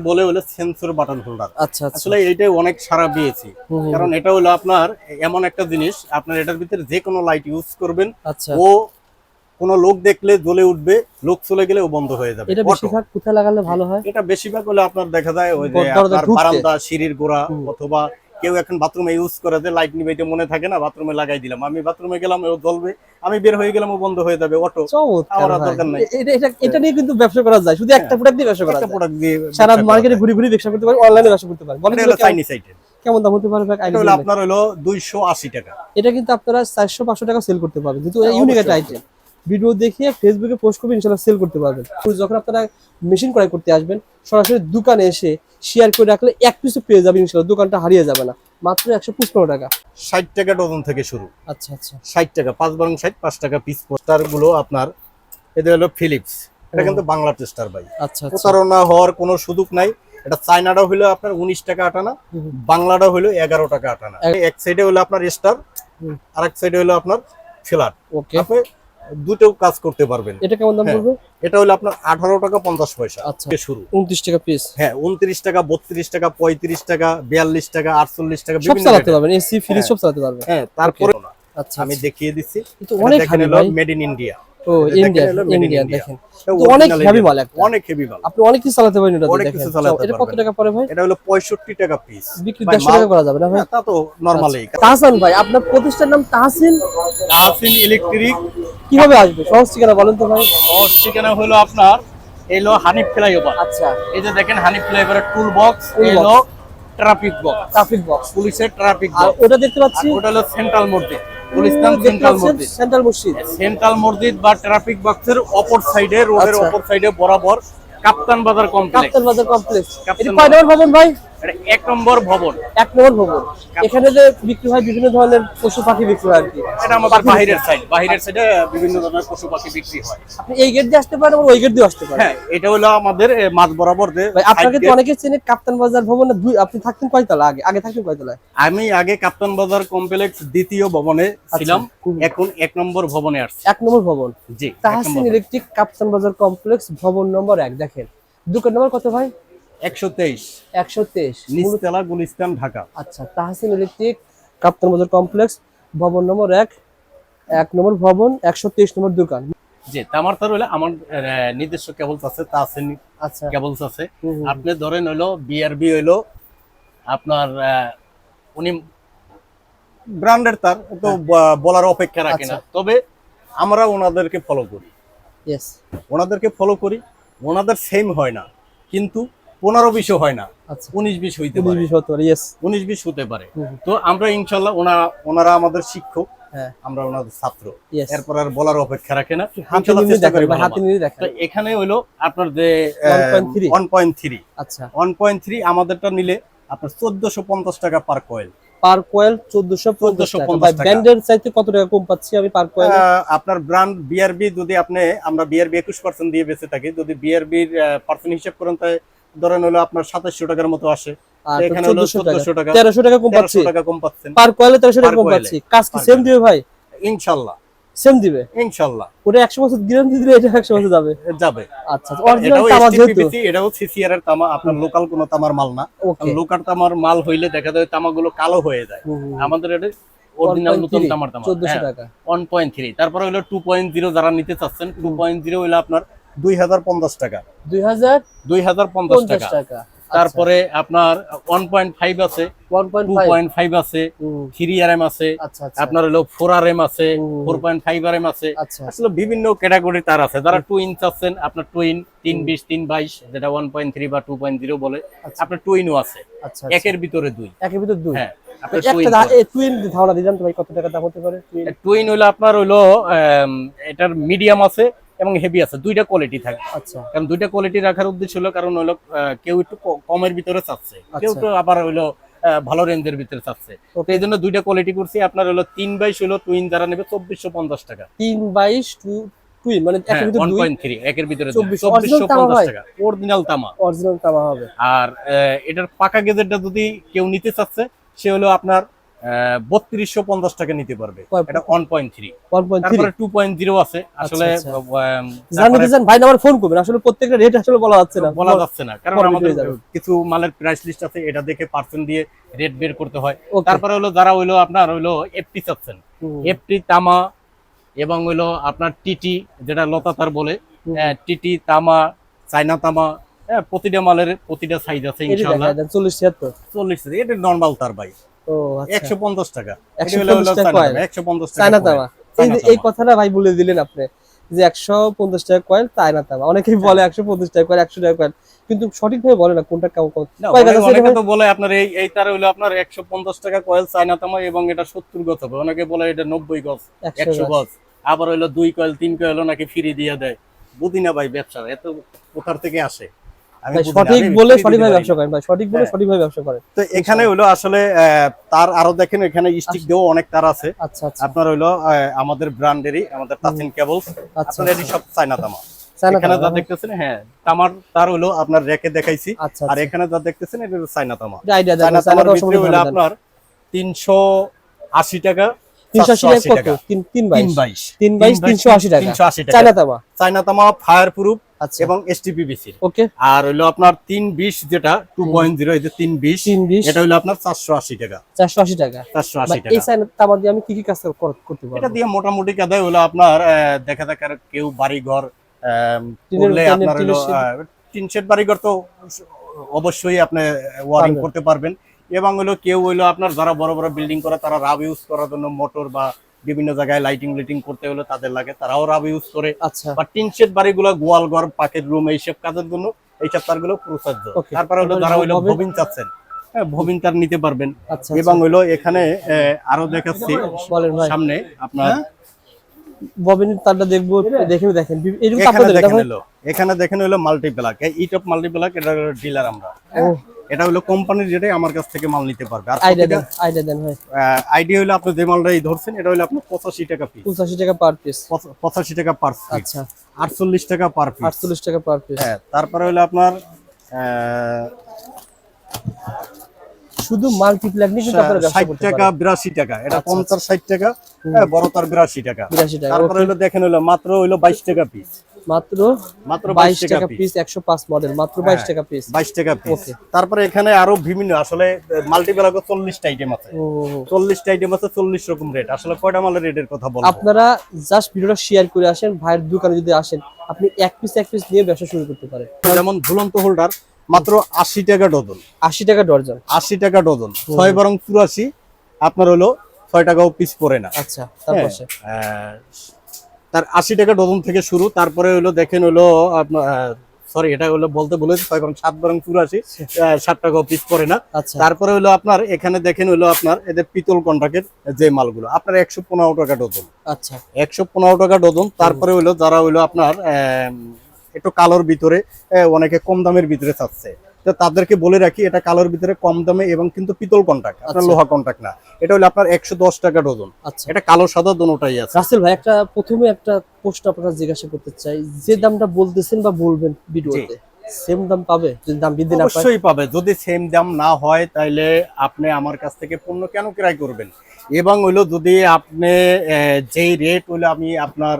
বলে হলো sensor button holder আচ্ছা আসলে এইটাই অনেক সারা পেয়েছি। কারণ এটা হলো আপনার এমন একটা জিনিস আপনার এটার ভিতরে যে কোনো লাইট ইউজ করবেন। আচ্ছা। ও কোনো লোক দেখলে জ্বলে উঠবে লোক চলে গেলে ও বন্ধ হয়ে যাবে। এটা বেশিরভাগ কোথায় লাগালে ভালো হয়? এটা বেশিরভাগ হলে আপনার দেখা যায় ওই যে আপনার বারান্দা সিঁড়ির গোড়া অথবা কেউ এখন বাথরুমে ইউজ করে যে লাইট নিবে এটা মনে থাকে না বাথরুমে লাগাই দিলাম। আমি বাথরুমে গেলাম ও জ্বলবে আমি বের হয়ে গেলাম ও বন্ধ হয়ে যাবে অটো আমার দরকার নাই। এটা এটা নিয়ে কিন্তু ব্যবসা করা যায়। শুধু একটা প্রোডাক্ট দিয়ে ব্যবসা করা যায়। প্রোডাক্ট দিয়ে সারা মার্কেটে ঘুরে ঘুরে ব্যবসা করতে পারে অনলাইনে ব্যবসা করতে পারে। বলেন এটা চাইনিজ আইটেম কেমন দাম হতে পারে এটা হলো আপনার হলো দুইশো আশি টাকা। এটা কিন্তু আপনারা চারশো পাঁচশো টাকা সেল করতে পারবেন। যেহেতু হ্যাঁ, ইউনিক একটা আইটেম ভিডিও দেখিয়ে ফেসবুকে পোস্ট করবেন ইনশাল্লাহ সেল করতে পারবেন। যখন আপনারা মেশিন ক্রয় করতে আসবেন সরাসরি দোকানে এসে শেয়ার করে রাখলে এক পিসও পেয়ে যাবেন ইনশাল্লাহ। দোকানটা হারিয়ে যাবে না। মাত্র একশো পঁচপন্ন টাকা। ষাট টাকা ডজন থেকে শুরু। আচ্ছা আচ্ছা। ষাট টাকা পাঁচ বারং ষাট পাঁচ টাকা পিস পোস্টারগুলো আপনার এদের হলো ফিলিপস এটা কিন্তু বাংলা টেস্টার ভাই। আচ্ছা আচ্ছা। প্রতারণা হওয়ার কোনো সুযোগ নাই। এটা চায়নাটা হইল আপনার উনিশ টাকা আটানা। বাংলাটা হইল এগারো টাকা আটানা। এক- সাইডে হলো আপনার স্টার আর এক সাইডে হলো আপনার ফ্ল্যাট ওকে দুটো কাজ করতে পারবেন। এটা কেমন দাম হ্যাঁ। পড়বে? এটা হলো আপনার আঠারো টাকা পঞ্চাশ পয়সা আচ্ছা। থেকে শুরু। উনত্রিশ টাকা পিস হ্যাঁ উনত্রিশ টাকা বত্রিশ টাকা পঁয়ত্রিশ টাকা বিয়াল্লিশ টাকা আটচল্লিশ টাকা সব চালাতে পারবেন এসি ফ্রিজ হ্যাঁ। সব চালাতে পারবেন। হ্যাঁ তারপরে আচ্ছা আমি আচ্ছা। দেখিয়ে দিচ্ছি। কিন্তু অনেক মেড ইন ইন্ডিয়া ও এটা দেখেন ইন্ডিয়া হলো made in ইন্ডিয়া India। দেখেন অনেক heavy মাল অনেক হেভি মাল। আপনি অনেক কিছু চালাতে পারেন এটা অনেক কিছু চালাতে এটা কত টাকা পড়ে ভাই? এটা হলো পঁয়ষট্টি টাকা পিস বিক্রি ভাই, দেড়শো মাল- টাকা করা যাবে না ভাই? তা তো নর্মালি তাহসান ভাই আপনার নাম তাহসিন? তাহসিন ইলেকট্রিক কীভাবে আসবে? সহজ ঠিকানা বলেন তো ভাই। সহজ ঠিকানা হলো আপনার এলো হানিফ ফ্লাইওভার। আচ্ছা। এই যে দেখেন হানিফ ফ্লাইওভারের টুল বক্স এলো ট্রাফিক বক্স ট্রাফিক বক্স পুলিশের ট্রাফিক বক্স ওটা দেখতে পাচ্ছি। ওটা হলো সেন্ট্রাল মসজিদ। সেন্ট্রাল মসজিদ। সেন্ট্রাল মসজিদ। সেন্ট্রাল মসজিদ বা ট্রাফিক বক্সের অপর সাইডে রোডের। অপর সাইডে বরাবর কাপ্তান বাজার কমপ্লেক্স কাপ্তান বাজার কমপ্লেক্স কাপ্তান এটা কয় নম্বর ভবন ভাই? এক নম্বর ভবন। এক নম্বর ভবন। এখানে যে বিক্রি হয় বিভিন্ন ধরনের পশু পাখি বিক্রি হয় আর কি। এটা আমাদের সাইড সাইডে বিভিন্ন ধরনের পশু পাখি বিক্রি হয়। আপনি এই গেট দিয়ে আসতে পারেন ওই গেট দিয়ে আসতে পারেন। হ্যাঁ এটা হলো আমাদের মাঝ বরাবর যে আপনাকে তো অনেকে চেনে কাপ্তান বাজার ভবনে দুই আপনি থাকতেন কয়তলা আগে? আগে থাকতেন কয়তলায় আমি আগে কাপ্তান বাজার কমপ্লেক্স দ্বিতীয় ভবনে ছিলাম এখন এক নম্বর ভবনে আসছি। এক নম্বর ভবন। জি তাহসিন ইলেকট্রিক কাপ্তান বাজার কমপ্লেক্স ভবন নম্বর এক দেখেন। দোকান নম্বর কত ভাই? একশো তেইশ। একশো তেইশ। নিচতলা গুলিস্তান ঢাকা। আচ্ছা তাহসিন ইলেকট্রিক কাপ্তান বাজার কমপ্লেক্স ভবন নম্বর এক এক নম্বর ভবন একশো তেইশ নম্বর দোকান। জি তামার তার হলো আমার নিজস্ব কেবলস আছে আচ্ছা। কেবলস আছে। আপনি ধরেন হলো বিআরবি হইল আপনার উনি ব্র্যান্ডের তার তো বলার অপেক্ষা রাখে না। আচ্ছা। তবে আমরা ওনাদেরকে ফলো করি। ওনাদেরকে ফলো করি। ওনাদের সেম হয় না। কিন্তু পনেরো বিশও হয় না আচ্ছা। উনিশ বিশ হইতে উনিশ পারে। বিশ হতে পারে, উনিশ বিশ হতে পারে। তো আমরা ইনশাল্লাহ ওনা ওনারা আমাদের শিক্ষক হ্যাঁ, আমরা ওনাদের ছাত্র। এরপর আর বলার অপেক্ষা রাখে না। এখানে হইল আপনার যে ওয়ান পয়েন্ট থ্রি আচ্ছা। ওয়ান পয়েন্ট থ্রি আমাদেরটা নিলে আপনার চোদ্দশো পঞ্চাশ টাকা পার কয়েল পার কোয়েল চোদ্দশো পঞ্চাশ 1450 টাকা। ভাই ব্র্যান্ডের চাইতে কত টাকা কম পাচ্ছি আমি পার কোয়েল আপনার ব্র্যান্ড বিআরবি যদি আপনি আমরা বিআরবি একুশ পার্সেন্ট দিয়ে বেঁচে থাকি যদি বিআরবির পার্সেন্ট হিসেব করেন তাই ধরেন হলো আপনার সাতাশশো টাকার মতো আসে। এখানে হলো চোদ্দশো টাকা। তেরোশো টাকা কম পাচ্ছি। টাকা কম পাচ্ছেন। পার কোয়েলে তেরোশো টাকা কম পাচ্ছি। কাজ কি সেম দিবে ভাই? ইনশাল্লাহ। সেম দিবে? ইনশাল্লাহ। ওটা একশো বছর গ্যারান্টি দিলে এটা একশো বছর যাবে। যাবে। আচ্ছা অরিজিনাল এটাও তামা যেহেতু। এটাও সিসিআর এর তামা আপনার লোকাল কোনো তামার মাল না। লোকাল তামার মাল হইলে দেখা যায় তামাগুলো কালো হয়ে যায়। আমাদের এটা অরিজিনাল নতুন তামার তামা। চোদ্দশো টাকা। ওয়ান পয়েন্ট থ্রি তারপরে হলো টু পয়েন্ট জিরো যারা নিতে চাচ্ছেন টু পয়েন্ট জিরো হইল আপনার দুই হাজার পঞ্চাশ টাকা। দুই হাজার দুই হাজার পঞ্চাশ টাকা। টাকা। তারপরে আপনার ওয়ান পয়েন্ট ফাইভ আছে টু পয়েন্ট ফাইভ আছে থ্রি আর এম আছে আচ্ছা আচ্ছা। আপনার হলো ফোর আর এম আছে। Four point five R M আছে। আচ্ছা আসলে বিভিন্ন ক্যাটাগরি তার আছে। যারা টু ইঞ্চ আছেন আপনার টুইন তিন বিশ তিন বাইশ যেটা ওয়ান পয়েন্ট থ্রি বা টু পয়েন্ট জিরো বলে আপনার আপনার টুইনও আছে। আচ্ছা একের ভিতরে দুই। একের ভিতরে দুই? হ্যাঁ টুইন হলো আপনার হলো এটার মিডিয়াম আছে এবং হেভি আছে দুইটা কোয়ালিটি থাকে। আচ্ছা। কারণ দুইটা কোয়ালিটি রাখার উদ্দেশ্য হলো কারণ হলো কেউ একটু কমের ভিতরে চাচ্ছে কেউ আচ্ছা। তো আবার হইল ভালো রেঞ্জের ভিতরে চাচ্ছে। তো এই জন্য দুইটা কোয়ালিটি করছি আপনার হলো তিন বাইশ হলো টুইন যারা নেবে চব্বিশশো পঞ্চাশ টাকা। তিন বাইশ টু টুইন মানে হ্যাঁ একের ভিতর চব্বিশশো পঞ্চাশ টাকা অরিজিনাল তামা। অরিজিনাল তামা হবে। আর এটার পাকা গেজেরটা যদি কেউ নিতে চাচ্ছে সে হলো আপনার বত্রিশশো পঞ্চাশ টাকা নিতে পারবে। কয়- এটা ওয়ান পয়েন্ট থ্রি তারপরে টু পয়েন্ট জিরো আছে। আসলে আচ্ছা। ভাই আমার ফোন করবেন। আসলে প্রত্যেকটা রেট আসলে বলা যাচ্ছে না। বলা যাচ্ছে না কারণ আমাদের কিছু মালের প্রাইস লিস্ট আছে এটা দেখে পার্সেন্ট দিয়ে রেট বের করতে হয়। তারপরে হলো যারা হইল আপনার হইল এফটি চাচ্ছেন। এফটি তামা এবং হইল আপনার টিটি যেটা লতাতার বলে। হুম। হ্যাঁ, টিটি তামা চাইনা তামা হ্যাঁ প্রতিটা মালের প্রতিটা সাইজ আছে ইনশাআল্লাহ। চল্লিশ ছিয়াত্তর। চল্লিশ এটা নর্মাল তার ভাই। আচ্ছা একশো পঞ্চাশ টাকা। 150 টাকা coil। একশো পঞ্চাশ টাকা তামা এই। কথাটা ভাই বলে দিলেন আপনি যে একশো পঞ্চাশ টাকা কয়েল চায়না তামা। অনেকেই বলে একশো পঞ্চাশ টাকা কয়েল একশো টাকা কয়েল কিন্তু সঠিকভাবে বলে না কোনটা কেমন না, অনেকে-? তো বলে আপনার এই এই তার হইল আপনার একশো পঞ্চাশ টাকা কয়েল চায়না তামা এবং এটা সত্তর গজ হবে। অনেকে বলে এটা নব্বই গজ একশো গজ আবার হইল দুই কয়েল তিন কয়েলও নাকি ফ্রি দিয়ে দেয়। বুঝি না ভাই ব্যবসা এত কোথার থেকে আসে? না, সঠিক বলে সঠিকভাবে ব্যবসা করেন ভাই সঠিক বলে হ্যাঁ। সঠিকভাবে ব্যবসা করেন। তো এখানে হইল আসলে তার আরও দেখেন এখানে স্টিক দিয়েও অনেক তার আছে। আচ্ছা আচ্ছা। আপনার হইল আমাদের ব্র্যান্ডেরই আমাদের তাসিন কেবলস আচ্ছা আপনার এটি সব চায়না তামা। এখানে যা দেখতেছেন হ্যাঁ তামার তার হইল আপনার রেকে দেখাইছি। আচ্ছা আর এখানে যা দেখতেছেন এটা হলো চায়না তামা। চায়না তামার ভিতরে সম্বন্ধে আপনার তিনশো আশি টাকা তিনশো আশি টাকা 480 কত? টাকা। তিন তিন তিন বাইশ। বাইশ তিন তিনশো আশি টাকা। তিনশো আশি টাকা। চায়না তামা। ফায়ার প্রুফ আচ্ছা এবং এসটিপিবিসি ওকে। আর হইল আপনার তিন বিশ যেটা টু পয়েন্ট জিরো এই যে তিন বিশ তিন বিশ। এটা হইল আপনার চারশো আশি টাকা। চারশো আশি টাকা। চারশো ভাই, আশি এই টাকা। চায়না তামা দিয়ে আমি কি কি কাজ কর- করতে এটা দিয়ে মোটামুটি কাদায় হলো আপনার দেখা আর কেউ বাড়ি ঘর করলে আপনার হলো shed? টিন বাড়ি ঘর তো অবশ্যই আপনি ওয়ারিং করতে পারবেন। এবং হলো কেউ হইল আপনার যারা বড় বড় বিল্ডিং করে তারা রাব ইউজ করার জন্য মোটর বা বিভিন্ন জায়গায় লাইটিং লাইটিং করতে হলে তাদের লাগে তারাও রাব ইউজ করে। আচ্ছা। বা টিন শেড বাড়িগুলো গোয়াল ঘর পাকের রুম এইসব কাজের জন্য এইসব তারগুলো প্রসার্য Okay. তারপরে হলো যারা হইল ববিন? ভবিন চাচ্ছেন। হ্যাঁ ভবিন তার নিতে পারবেন। আচ্ছা এবং হইল এখানে আহ, আরও দেখাচ্ছি। সামনে আপনার ববিনের তারটা দেখব দেখে দেখেন। এরকম এখানে দেখেন হলো। এখানে দেখেন হলো মাল্টি ব্লাক এই টপ মাল্টি ব্লাক এটা ডিলার আমরা। এটা হলো কোম্পানির যেটাই আমার কাছ থেকে মাল নিতে পারবে। আর আইডিয়া হলো আপনি যে মালটাই ধরছেন এটা হলো আপনার পঁচাশি টাকা পিস পঁচাশি টাকা পার পিস পঁচাশি টাকা পার পিস আচ্ছা। আটচল্লিশ টাকা পার পিস আটচল্লিশ টাকা পার পিস হ্যাঁ তারপরে হলো আপনার শুধু মাল্টিপ্ল্যাক নিয়ে কিন্তু আপনারা ব্যবসা ষাট করতে টাকা পারেন। বিরাশি টাকা। এটা আচ্ছা, পঞ্চাশ ষাট টাকা। হ্যাঁ বড় তার বিরাশি টাকা। বিরাশি টাকা তারপরে হলো দেখেন হলো মাত্র হইল বাইশ টাকা পিস মাত্র মাত্র বাইশ 22 টাকা পিস একশো পাঁচ মডেল মাত্র বাইশ হ্যাঁ। টাকা পিস বাইশ টাকা পিস. তারপরে এখানে আরও বিভিন্ন আসলে মাল্টিপ্লাগো চল্লিশটা আইটেম আছে। ও চল্লিশটা আইটেম আছে চল্লিশ রকম রেট আসলে কয়টা মালের রেটের কথা বলব? আপনারা জাস্ট ভিডিওটা শেয়ার করে আসেন ভাইয়ের দোকানে যদি আসেন আপনি এক পিস এক পিস নিয়ে ব্যবসা শুরু করতে পারেন। যেমন ঝুলন্ত হোল্ডার মাত্র আশি টাকা ডজন। আশি টাকা ডর্জন আশি টাকা ডজন। ছয় বরং চুরাশি আপনার হলো ছয় টাকাও পিস পড়ে না। আচ্ছা তারপর হ্যাঁ, তার আশি টাকা ডজন থেকে শুরু তারপরে হলো দেখেন হলো আপনার সরি এটা হলো বলতে বলেছি ছয় বরং সাত বরং চুরাশি ষাট টাকাও পিস পড়ে না। আচ্ছা। তারপরে হলো আপনার এখানে দেখেন হলো আপনার এদের পিতল কন্ট্রাক্টের যে মালগুলো আপনার একশো পনেরো টাকা ডজন। আচ্ছা। একশো পনেরো টাকা ডজন তারপরে হইল যারা হইল আপনার একটু কালোর ভিতরে অনেকে কম দামের ভিতরে চাচ্ছে। তো তাদেরকে বলে রাখি এটা কালোর ভিতরে কম দামে এবং কিন্তু পিতল কন্ট্রাক্ট আপনার আচ্ছা। লোহা কন্ট্রাক্ট না। এটা হলো আপনার একশো দশ টাকা ডজন। আচ্ছা। এটা কালো সাদা দোনোটাই আছে। রাসেল ভাই একটা প্রথমে একটা প্রশ্ন আপনারা জিজ্ঞাসা করতে চাই যে দামটা বলতেছেন বা বলবেন ভিডিওতে সেম দাম পাবে? যদি দাম বৃদ্ধি না অবশ্যই পাবে। যদি সেম দাম না হয় তাহলে আপনি আমার কাছ থেকে পণ্য কেন ক্রয় করবেন? এবং হইল যদি আপনি যেই রেট হইল আমি আপনার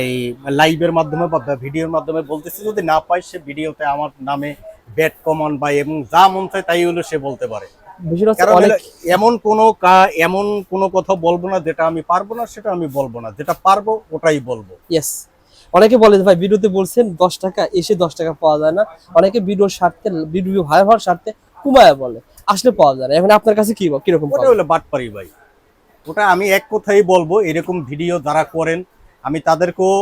এই লাইভের মাধ্যমে বা ভিডিওর মাধ্যমে বলতেছি যদি না পাই সে ভিডিওতে আমার নামে ব্যাট কমান বা এবং যা মন চায় তাই হলো সে বলতে পারে। এমন কোনো এমন কোনো কথা বলব না যেটা আমি পারব না সেটা আমি বলব না। যেটা পারব ওটাই বলব। ইয়েস অনেকে বলে ভাই ভিডিওতে বলছেন দশ টাকা এসে দশ টাকা পাওয়া যায় না। অনেকে ভিডিওর স্বার্থে ভিডিও ভাই হওয়ার স্বার্থে কুমায়া বলে আসলে পাওয়া যায় না। এখন আপনার কাছে কি কীরকম ওটা হলো বাটপারি ভাই। ওটা আমি এক কথাই বলব এরকম ভিডিও যারা করেন আমি তাদেরকেও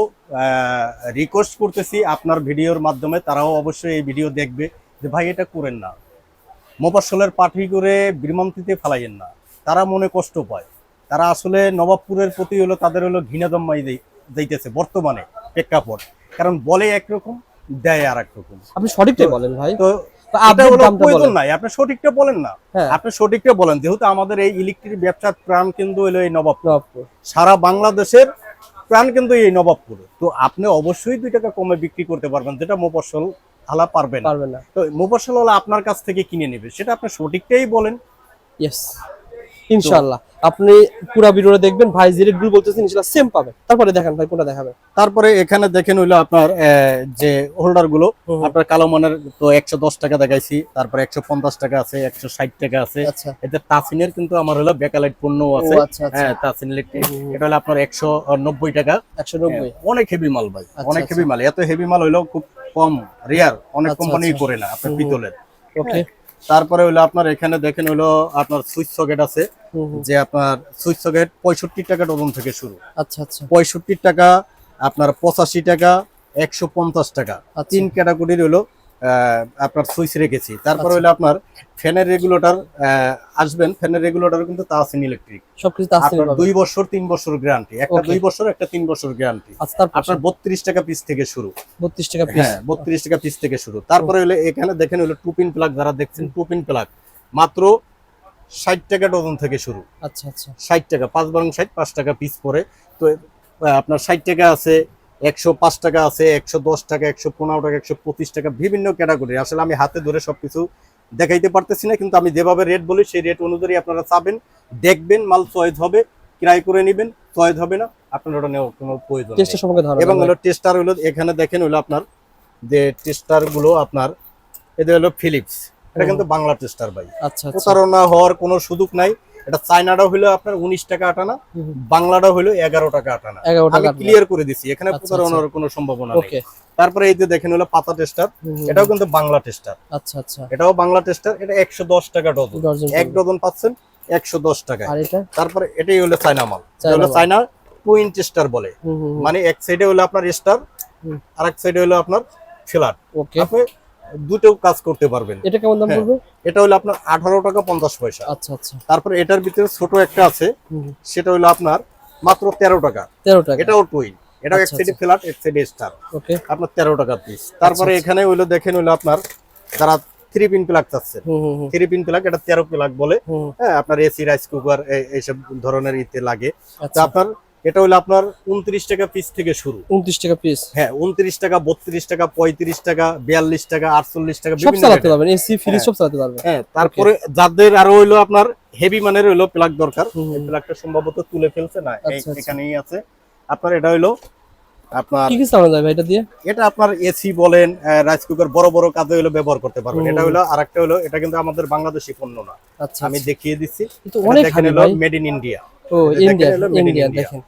রিকোয়েস্ট করতেছি আপনার ভিডিওর মাধ্যমে তারাও অবশ্যই এই ভিডিও দেখবে যে ভাই এটা করেন না। মোবাসলের পাঠি করে বিমান্তিতে ফেলাইয়েন না। তারা মনে কষ্ট পায়। তারা আসলে নবাবপুরের প্রতি হলো তাদের হলো ঘৃণা জন্মাই যাইতেছে বর্তমানে প্রেক্ষাপট। কারণ বলে একরকম দেয় আর একরকম আপনি সঠিকটাই বলেন ভাই। তো প্রয়োজন নাই। আপনি সঠিকটা বলেন না। হ্যাঁ। আপনি সঠিকটা বলেন। যেহেতু আমাদের এই ইলেকট্রিক ব্যবসার প্রাণ কিন্তু হলো এই নবাবপুর। সারা বাংলাদেশের প্রাণ কিন্তু এই নবাবপুর। তো আপনি অবশ্যই দুই টাকা কমে বিক্রি করতে পারবেন যেটা মোফসল হালা পারবেন না। পারবেন না। তো মোফসল হলো আপনার কাছ থেকে কিনে নেবে সেটা আপনি সঠিকটাই বলেন। ইয়েস ইনশাআল্লাহ। আপনি পুরো ভিডিওটা দেখবেন ভাই যে রেটগুলো বলতেছেন ইনশাআল্লাহ সেম পাবেন তারপরে দেখেন ভাই কোনটা দেখাবেন। তারপরে এখানে দেখেন হইল আপনার যে হোল্ডারগুলো আপনার কালো মনের তো একশো দশ টাকা দেখাইছি তারপরে একশো পঞ্চাশ টাকা আছে একশো ষাট টাকা আছে। আচ্ছা। এতে তাসিনের কিন্তু আমার হলো বেকালাইট পণ্য আছে। আচ্ছা আচ্ছা। হ্যাঁ তাসিন ইলেকট্রিক এটা হলো আপনার একশো নব্বই টাকা। একশো নব্বই। হ্যাঁ, অনেক হেভি মাল ভাই অনেক। হেভি মাল। এত হেভি মাল হইল খুব কম রেয়ার অনেক কোম্পানি। করে না আপনার। পিতলের। ওকে তারপরে হইল আপনার এখানে দেখেন হইল আপনার সুইচ সকেট আছে যে আপনার সুইচ সকেট পঁয়ষট্টি টাকা ডজন থেকে শুরু। আচ্ছা আচ্ছা। পঁয়ষট্টি টাকা আপনার পঁচাশি টাকা একশো পঞ্চাশ টাকা। আচ্ছা। তিন ক্যাটাগরির হলো আপনার সুইচ রেখেছি। তারপর আচ্ছা। হলো আপনার ফ্যানের রেগুলেটর আসবেন। ফ্যানের রেগুলেটর কিন্তু তাসিন ইলেকট্রিক সবকিছু আপনার দুই বছর তিন বছর গ্যারান্টি একটা দুই বছর একটা তিন বছর গ্যারান্টি আচ্ছা আপনার বত্রিশ টাকা পিস থেকে শুরু। বত্রিশ টাকা পিস হ্যাঁ বত্রিশ টাকা পিস থেকে শুরু। তারপরে হলো এখানে দেখেন হলো টু পিন প্লাগ যারা দেখছেন টু পিন প্লাগ মাত্র ষাট টাকা ডজন থেকে শুরু। আচ্ছা আচ্ছা। ষাট টাকা পাঁচ বারং ষাট পাঁচ টাকা পিস পরে। তো আপনার ষাট টাকা আছে একশো পাঁচ টাকা আছে একশো দশ টাকা একশো পনেরো টাকা একশো পঁচিশ টাকা বিভিন্ন ক্যাটাগরি। আসলে আমি হাতে ধরে সবকিছু দেখাইতে পারতেছি না কিন্তু আমি যেভাবে রেট বলি সেই রেট অনুযায়ী আপনারা চাবেন দেখবেন মাল চয়েস হবে ক্রয় করে নেবেন চয়েস হবে না আপনার ওটা নেওয়ার কোনো প্রয়োজন এবং হলো টেস্টার হলো এখানে দেখেন হলো আপনার যে টেস্টারগুলো আপনার এদের হলো ফিলিপস এটা কিন্তু বাংলা টেস্টার ভাই। আচ্ছা আচ্ছা। প্রতারণা হওয়ার কোনো সুযোগ নাই। এটা চাইনাটা হলো আপনার উনিশ টাকা আটানা। বাংলাটা হলো এগারো টাকা আটানা। আমি টাকা ক্লিয়ার করে দিছি এখানে আচ্ছা, প্রতারণার কোনো সম্ভাবনা নেই। তারপরে এই যে দেখেন হলো পাতা টেস্টার এটাও কিন্তু বাংলা টেস্টার। আচ্ছা আচ্ছা। এটাও বাংলা টেস্টার এটা একশো দশ টাকা ডজন। এক ডজন পাচ্ছেন একশো দশ টাকা তারপরে এটাই হলো চাইনা মাল। চায়না হলো মাল। চাইনা টুইন টেস্টার বলে। মানে এক সাইডে হলো আপনার স্টার আর এক সাইডে হলো আপনার ফ্ল্যাট ওকে। দুটো কাজ করতে পারবেন। এটা কেমন দাম হ্যাঁ। পড়বে? এটা হলো আপনার আঠারো টাকা পঞ্চাশ পয়সা। আচ্ছা আচ্ছা। তারপরে এটার ভিতরে ছোট একটা আছে। সেটা হলো আপনার মাত্র তেরো টাকা। তেরো টাকা। এটাও টুইন এক আচ্ছা, সাইডে আচ্ছা। ফ্ল্যাট এক সাইডে স্টার ওকে। আপনার তেরো টাকা পিস তারপরে আচ্ছা। এখানে হইল দেখেন হইল আপনার যারা থ্রি পিন প্লাগ চাচ্ছেন। থ্রি পিন প্লাগ এটা তেরো প্লাগ বলে। হ্যাঁ আপনার এসি রাইস কুকার এইসব ধরনের ইতে লাগে। তো আচ্ছা আপনার এটা হলো আপনার উনত্রিশ টাকা পিস থেকে শুরু। উনত্রিশ টাকা পিস হ্যাঁ উনত্রিশ টাকা বত্রিশ টাকা পঁয়ত্রিশ টাকা বিয়াল্লিশ টাকা আটচল্লিশ টাকা সব চালাতে পারবেন এসি ফ্রিজ হ্যাঁ। সব চালাতে পারবেন। হ্যাঁ তারপরে যাদের আরও হইল আপনার হেভি মানের হইল প্লাগ দরকার। প্লাগটা সম্ভবত তুলে ফেলছে না আচ্ছা, আচ্ছা। এখানেই আছে। আপনার এটা হইল আপনার কি কি চালানো যায় এটা দিয়ে? এটা আপনার এসি বলেন রাইস কুকার বড় বড় কাজে ব্যবহার করতে পারবেন। এটা হইল আরেকটা হইল এটা কিন্তু আমাদের বাংলাদেশি পণ্য না। আচ্ছা আমি আচ্ছা। দেখিয়ে দিচ্ছি। কিন্তু অনেক মেড ইন ইন্ডিয়া ও ইন্ডিয়া হলো made in ইন্ডিয়া দেখেন।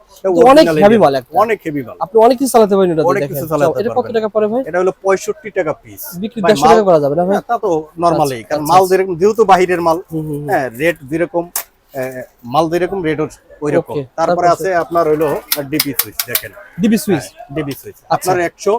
অনেক হেভি মাল অনেক হেভি মাল আপনি অনেক কিছু চালাতে পারেন এটা অনেক কিছু চালাতে এটা কত টাকা পড়ে ভাই? এটা হলো পঁয়ষট্টি টাকা পিস বিক্রি ভাই, দেড়শো মাল- টাকা করা যাবে না ভাই? তা তো নর্মালি কারণ মাল। যেরকম যেহেতু বাহিরের মাল হুম, হুম, হুম। হ্যাঁ রেট যেরকম মাল যেরকম রেট ওই রকম তারপরে আছে আপনার হইল ডিপি সুইচ দেখেন। ডিবি সুইচ ডিপি সুইচ আচ্ছা। আপনার একশো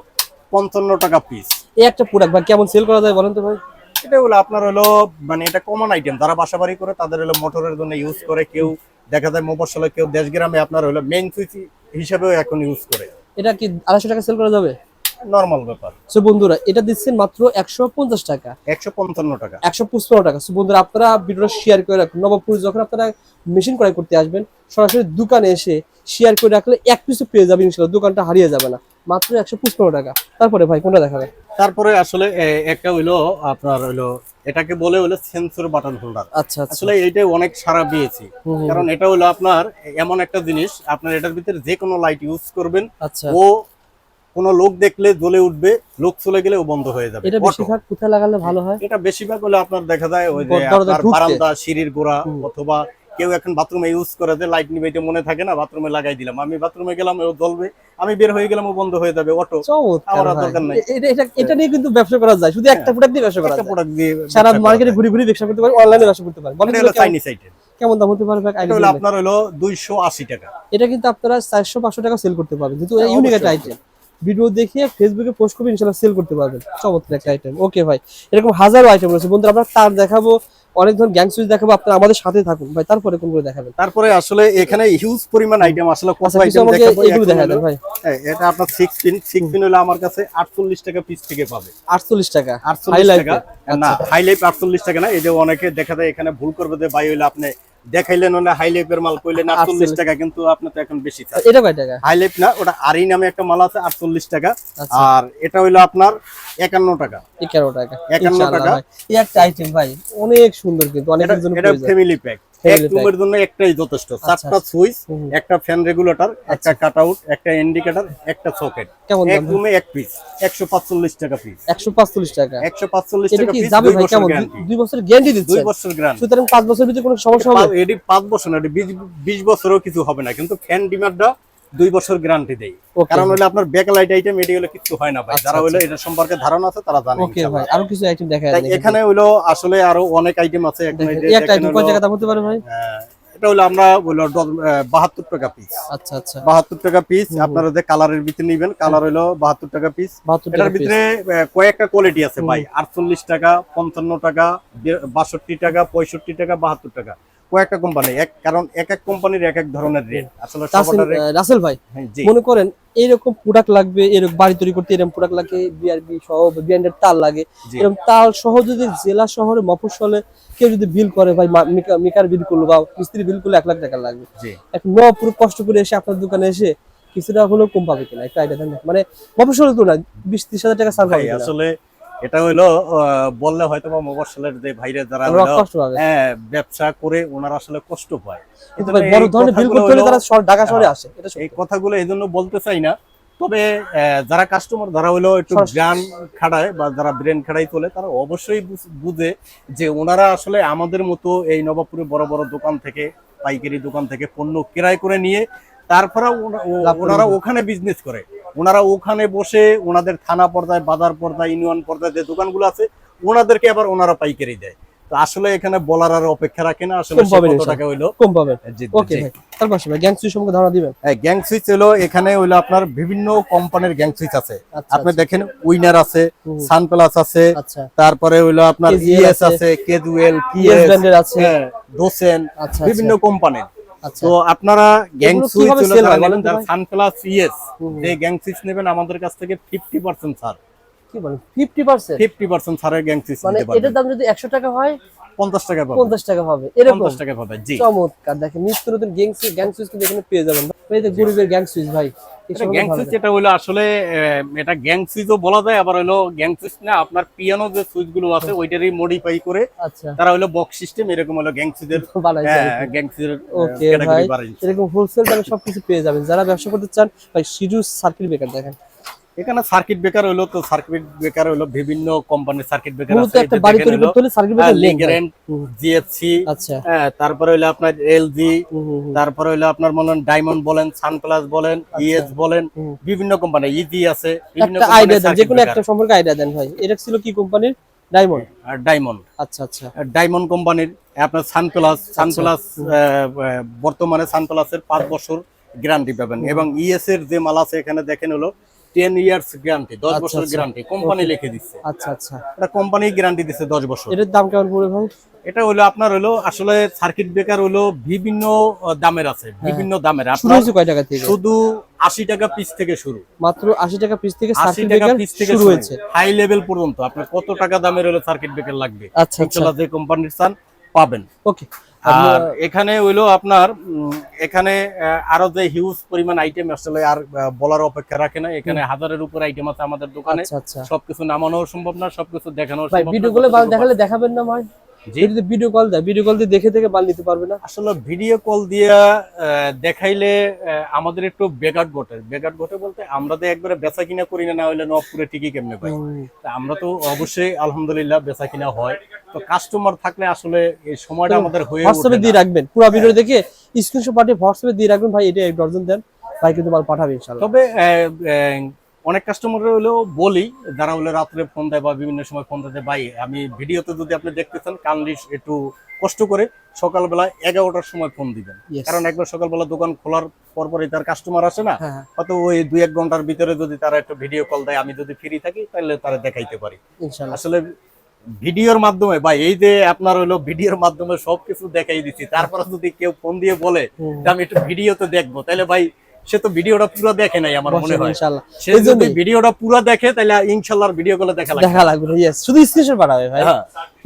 পঞ্চান্ন টাকা পিস এই একটা প্রোডাক্ট কেমন সেল করা যায় বলেন তো ভাই? এটা হলো আপনার হলো মানে এটা কমন আইটেম যারা বাসা বাড়ি করে তাদের হলো মোটরের জন্য ইউজ করে। কেউ দেখা যায় মফস্বলে কেউ দেশ গ্রামে আপনার হলো মেইন সুইচ হিসাবেও এখন ইউজ করে। এটা কি আড়াইশো টাকা সেল করা যাবে? নর্মাল ব্যাপার। সো বন্ধুরা এটা দিচ্ছেন মাত্র একশো পঞ্চাশ টাকা। একশো পঞ্চান্ন টাকা। একশো পঁচপান্ন টাকা। সো বন্ধুরা আপনারা ভিডিওটা শেয়ার করে রাখুন। নবপুর যখন আপনারা মেশিন ক্রয় করতে আসবেন সরাসরি দোকানে এসে শেয়ার করে রাখলে এক পিসও পেয়ে যাবেন ইনশাল্লাহ। দোকানটা হারিয়ে যাবে না। মাত্র একশো পঁচপান্ন টাকা। তারপরে ভাই কোনটা দেখাবে তারপরে আসলে একটা হইল আপনার হইল এটাকে বলে হলো সেন্সর বাটন হোল্ডার আচ্ছা আসলে এইটাই অনেক সারা পেয়েছি। কারণ এটা হলো আপনার এমন একটা জিনিস আপনার এটার ভিতরে যে কোনো লাইট ইউজ করবেন। আচ্ছা। ও কোনো লোক দেখলে জ্বলে উঠবে লোক চলে গেলে ও বন্ধ হয়ে যাবে। এটা বেশিরভাগ কোথায় লাগালে ভালো হয়? এটা বেশিরভাগ হলে আপনার দেখা যায় ওই যে আপনার। বারান্দা সিঁড়ির গোড়া অথবা কেউ এখন বাথরুমে ইউজ করে যে লাইট নিবে এটা মনে থাকে না বাথরুমে লাগাই দিলাম। আমি বাথরুমে গেলাম ও জ্বলবে আমি বের হয়ে গেলাম ও বন্ধ হয়ে যাবে অটো আমার দরকার নাই। এটা এটা নিয়ে কিন্তু ব্যবসা করা যায়। শুধু একটা প্রোডাক্ট দিয়ে ব্যবসা করা একটা যায়। প্রোডাক্ট দিয়ে সারা মার্কেটে ঘুরে ঘুরে ব্যবসা করতে পারে অনলাইনে ব্যবসা করতে পারে। বলেন এটা চাইনিজ আইটেম কেমন দাম হতে পারে এটা হলো আপনার হলো দুইশো আশি টাকা। এটা কিন্তু আপনারা চারশো পাঁচশো টাকা সেল করতে পারবেন। যেহেতু হ্যাঁ, ইউনিক একটা আইটেম ভিডিও দেখে ফেসবুকে পোস্ট করবে ইনশাল্লাহ সেল করতে পারবেন। চমৎকার একটা আইটেম ওকে ভাই এরকম হাজারো আইটেম রয়েছে। বন্ধুরা আমরা তার দেখাবো অনেক ধরনের গ্যাং সুইচ দেখাবো আপনারা আমাদের সাথে থাকুন। ভাই তারপরে কোনগুলো দেখাবেন? তারপরে আসলে এখানে হিউজ পরিমাণ আইটেম আসলে কত আচ্ছা আইটেম দেখাবো এগুলো এখন দেখা হলো- ভাই। হ্যাঁ, এটা আপনার সিক্স পিন সিক্স পিন হলো আমার কাছে আটচল্লিশ টাকা পিস থেকে পাবে। আটচল্লিশ টাকা। আটচল্লিশ High টাকা। না হাই লাইফ আটচল্লিশ টাকা না এই যে অনেকে দেখা যায় এখানে ভুল করবে যে ভাই হইলে আপনি দেখাইলেন না হাই লাইফের মাল কইলেন আটচল্লিশ 48 টাকা কিন্তু আপনি তো এখন বেশি চাই এটা কয় টাকা? হাই লাইফ না ওটা আরই নামে একটা মাল আছে আটচল্লিশ টাকা। আচ্ছা। আর এটা হইল আপনার একান্ন টাকা। একান্ন টাকা। 51 টাকা। এই একটা আইটেম ভাই অনেক সুন্দর কিন্তু অনেকের জন্য এটা ফ্যামিলি প্যাক এক রুমের জন্য একটাই যথেষ্ট। চারটা সুইচ একটা ফ্যান রেগুলেটর একটা কাটআউট একটা ইন্ডিকেটর একটা সকেট এক রুমে এক পিস একশো পাঁচচল্লিশ টাকা পিস একশো পাঁচচল্লিশ টাকা। একশো পাঁচচল্লিশ এটা টাকা পিস যাবে ভাই? কেমন? দুই বছর গ্যারান্টি দুই বছর গ্যারান্টি সুতরাং পাঁচ বছরের ভিতরে কোনো সমস্যা হবে? এটি পাঁচ বছর না এটি বিশ- বিশ বছরও কিছু হবে না। কিন্তু ফ্যান ডিমান্ডটা দুই বছর গ্যারান্টি ওকে কারণ হলে আপনার ব্যাকলাইট আইটেম এটি হলে কিছু হয় না ভাই। আচ্ছা, যারা হলো এটা সম্পর্কে ধারণা আছে তারা জানে ওকে ভাই আরও কিছু আইটেম দেখা তাই যায় এখানে হলো আসলে আরও অনেক আইটেম আছে। এই একটা আইটেম কয় হলো, টাকা দাম হতে পারে ভাই? এটা হলো আমরা হলো বাহাত্তর টাকা পিস আচ্ছা আচ্ছা। বাহাত্তর টাকা পিস আপনারা যে কালারের ভিতরে নিবেন কালার হলো বাহাত্তর টাকা পিস এটার ভিতরে কয়েকটা কোয়ালিটি আছে ভাই। আটচল্লিশ টাকা পঞ্চান্ন টাকা বে- বাষট্টি টাকা পঁয়ষট্টি টাকা বাহাত্তর টাকা। কয়েকটা কোম্পানি এক কারণ এক এক কোম্পানির এক এক ধরনের রেট আসলে রাসেল ভাই হ্যাঁ, মনে করেন প্রোডাক্ট লাগবে এরকম বাড়ি তৈরি করতে এরকম প্রোডাক্ট লাগে বিআরবি সহ তার লাগে এরকম তার সহ যদি জেলা শহরে মফস্বলে কেউ যদি বিল করে ভাই মিকার বিল করল বা মিস্ত্রি বিল করলে এক লাখ টাকা লাগবে। জি। এক ন পুরো কষ্ট করে এসে আপনার দোকানে এসে কিছুটা হলেও কম পাবে কিনা একটা আইডিয়া দেন। মানে মফস্বলে তো না বিশ ত্রিশ হাজার টাকা সার? আসলে এটা হইল বললে হয়তো বা যে ভাইরে যারা হ্যাঁ ব্যবসা করে ওনারা আসলে কষ্ট পায়। এই বড় ধরনের বিল কথাগুলো করতে হলে তারা ঢাকা শহরে আসে এই কথাগুলো এই জন্য বলতে চাই না। তবে যারা কাস্টমার যারা হলো একটু জ্ঞান খাড়ায় বা যারা ব্রেন খাড়াই তোলে তারা অবশ্যই বুঝ- যে ওনারা আসলে আমাদের মতো এই নবাবপুরে বড় বড় দোকান থেকে পাইকারি দোকান থেকে পণ্য ক্রয় করে নিয়ে তারপরে ওনারা ওখানে বিজনেস করে। ওনারা ওখানে বসে ওনাদের থানা পর্দায় বাজার পর্দায় ইউনিয়ন পর্দায় যে দোকানগুলো আছে ওনাদেরকে আবার ওনারা পাইকারি দেয়। তো আসলে এখানে বলার আর অপেক্ষা রাখে না আসলে কত টাকা হইল। কম পাবেন। ওকে তারপর ভাই গ্যাং সুইচ সম্পর্কে ধারণা দিবেন? গ্যাং সুইচ হলো এখানে হইল আপনার বিভিন্ন কোম্পানির গ্যাং সুইচ আছে। আচ্ছা আপনি দেখেন উইনার আছে হুম। সানপ্লাস আছে আচ্ছা। তারপরে হইল আপনার ইএস আছে, আছে কেজুয়েল কিএস ব্র্যান্ডের আছে দোসেন আচ্ছা বিভিন্ন কোম্পানির আচ্ছা তো আপনারা গ্যাং সুইচ যারা ভাই? ইএস যে গ্যাং সুইচ নেবেন আমাদের কাছ থেকে ফিফটি পার্সেন্ট ছাড়। কি বলেন ছাড়ের গ্যাং মানে এটার দাম যদি একশো টাকা হয় টাকা পাবেন পঞ্চাশ টাকা হবে এরকম। পঞ্চাশ টাকা পাবেন জি। চমৎকার। দেখেন নিত্য নতুন গ্যাং সুইচ গ্যাং সুইচ কিন্তু এখানে পেয়ে যাবেন। ভাই এই গরিবের গ্যাং সুইচ ভাই এটা গ্যাং সুইচ এটা হলো আসলে এটা গ্যাং সুইচও বলা যায় আবার হলো গ্যাং সুইচ না আপনার পিয়ানো যে সুইচগুলো আছে ওইটারই মডিফাই করে আচ্ছা। তারা হলো বক্স সিস্টেম এরকম হলো গ্যাং সুইচের বানাইছে আর কি। গ্যাং সুইচের ওকে ভাই এরকম হোলসেল দামে সবকিছু পেয়ে যাবেন। যারা ব্যবসা করতে চান ভাই সিজু সার্কিট ব্রেকার দেখেন। এখানে সার্কিট ব্রেকার হলো তো সার্কিট ব্রেকার হলো বিভিন্ন কোম্পানির সার্কিট ব্রেকার মূলত আছে একটা বাড়ি তৈরি করতে হলে সার্কিট ব্রেকার জিএফসি আচ্ছা। তারপরে হলো আপনার এলজি। তারপরে হলো আপনার মনে হয় ডায়মন্ড বলেন সানপ্লাস বলেন ইএস বলেন আচ্ছা। বিভিন্ন কোম্পানি ইজি আছে বিভিন্ন আইডিয়া দেন যে কোনো একটা সম্পর্কে আইডিয়া দেন ভাই। এটা ছিল কি কোম্পানির ডায়মন্ড ডায়মন্ড আচ্ছা আচ্ছা। ডায়মন্ড কোম্পানির আপনার সানপ্লাস সানপ্লাস বর্তমানে সানপ্লাসের পাঁচ বছর গ্যারান্টি পাবেন। এবং ইএস এর যে মাল আছে এখানে দেখেন হলো টেন ইয়ার্স গ্যারান্টি দশ আচ্ছা, বছর আচ্ছা। গ্যারান্টি কোম্পানি লিখে দিচ্ছে আচ্ছা আচ্ছা। এটা কোম্পানি গ্যারান্টি দিচ্ছে দশ বছর। এটার দাম কেমন পড়বে ভাই? এটা হলো আপনার হলো আসলে সার্কিট ব্রেকার হলো বিভিন্ন দামের আছে বিভিন্ন দামের। আপনার কয় টাকা থেকে? শুধু আশি টাকা পিস থেকে শুরু। মাত্র আশি টাকা পিস থেকে সার্কিট টাকা ব্রেকার পিস থেকে শুরু হয়েছে। হাই লেভেল পর্যন্ত আপনার কত টাকা দামের হলো সার্কিট ব্রেকার লাগবে? আচ্ছা আচ্ছা। যে কোম্পানির চান পাবেন। ওকে আর এখানে হইল আপনার এখানে আরও যে হিউজ পরিমাণ আইটেম আসলে আর বলার অপেক্ষা রাখে না। এখানে হাজারের উপর আইটেম আছে আমাদের দোকানে। আচ্ছা আচ্ছা। সবকিছু নামানো সম্ভব না সবকিছু দেখানো সম্ভব ভিডিও সবকিছু দেখালে দেখাবেন না ভাই। যদি ভিডিও কল দেয় ভিডিও কল দিয়ে দেখে দেখে মাল নিতে পারবে না? আসলে ভিডিও কল দিয়ে দেখাইলে আমাদের একটু বেগাট ঘটে। বেগাট ঘটে বলতে আমরা তো একবারে বেচা কিনা করি না না হইলে নবপুরে ঠিকই কেমনে পাই? আমরা তো অবশ্যই আলহামদুলিল্লাহ বেচা কিনা হয়। তো কাস্টমার থাকলে আসলে এই সময়টা আমাদের হয়ে হোয়াটসঅ্যাপে দিয়ে রাখবেন। পুরো ভিডিও দেখে স্ক্রিনশট পাঠিয়ে হোয়াটসঅ্যাপে দিয়ে রাখবেন। ভাই এটা এক ডজন দেন। ভাই কিন্তু মাল পাঠাবে ইনশাআল্লাহ। তবে অনেক কাস্টমার হলেও বলি যারা হলে রাত্রে ফোন দেয় বা বিভিন্ন সময় ফোন দেয় ভাই আমি ভিডিওতে যদি আপনি দেখতে চান কানলি একটু কষ্ট করে সকালবেলা এগারোটার সময় ফোন দিবেন। কারণ একবার সকালবেলা দোকান খোলার পরপরই তার কাস্টমার আসে না। হ্যাঁ হ্যাঁ। হয়তো ওই দুই এক ঘণ্টার ভিতরে যদি তারা একটু ভিডিও কল দেয় আমি যদি ফ্রি থাকি তাহলে তারা দেখাইতে পারি। আসলে ভিডিওর মাধ্যমে বা এই যে আপনার হলো ভিডিওর মাধ্যমে সবকিছু দেখাই দিচ্ছি তারপরে যদি কেউ ফোন দিয়ে বলে যে আমি একটু ভিডিওতে দেখব তাহলে ভাই সে তো ভিডিওটা পুরো দেখে নাই আমার মনে হয়। ইনশাআল্লাহ সে যদি ভিডিওটা পুরো দেখে তাহলে ইনশাল্লাহ ভিডিও গুলো দেখা লাগবে। দেখা লাগবে ইয়েস শুধু স্ক্রিনশট পাঠাবে ভাই। হ্যাঁ।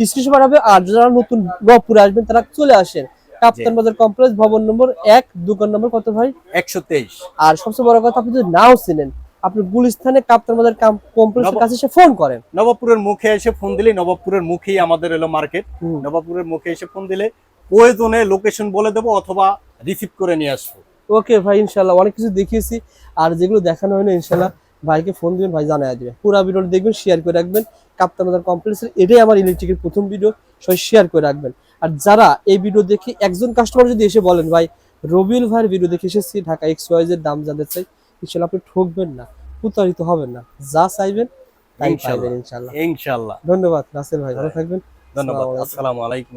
স্ক্রিনশট পাঠাবে আর যারা নতুন রংপুরে আসবেন তারা চলে আসেন। কাপ্তান বাজার কমপ্লেক্স ভবন নম্বর এক দোকান নম্বর কত ভাই? একশো তেইশ। আর সবচেয়ে বড় কথা আপনি যদি নাও চিনেন আপনি গুলিস্থানে কাপ্তান বাজার কমপ্লেক্সের কাছে এসে ফোন করেন। নবাবপুরের মুখে এসে ফোন দিলে নবাবপুরের মুখেই আমাদের এলো মার্কেট। নবাবপুরের মুখে এসে ফোন দিলে প্রয়োজনে লোকেশন বলে দেবো অথবা রিসিভ করে নিয়ে আসব। ওকে ভাই ইনশাল্লাহ। অনেক কিছু দেখিয়েছি। আর যেগুলো দেখানো হয় না ইনশাল্লাহ ভাইকে ফোন দিবেন ভাই জানাই দিবে পুরো ভিডিওটা দেখবেন শেয়ার করে রাখবেন। কাপ্তান বাজার কমপ্লেক্সের এটাই আমার ইলেকট্রিকের প্রথম ভিডিও সবাই শেয়ার করে রাখবেন। আর যারা এই ভিডিও দেখে একজন কাস্টমার যদি এসে বলেন ভাই রবিউল ভাইয়ের ভিডিও দেখে এসেছি ঢাকা এক্স ওয়াইজের দাম জানতে চাই ইনশাল্লাহ আপনি ঠকবেন না প্রতারিত হবেন না। যা চাইবেন তাই ইনশাল্লাহ। পাইবেন ইনশাল্লাহ। ইনশাল্লাহ। ধন্যবাদ রাসেল ভাই ভালো থাকবেন। ধন্যবাদ। আসসালামু আলাইকুম।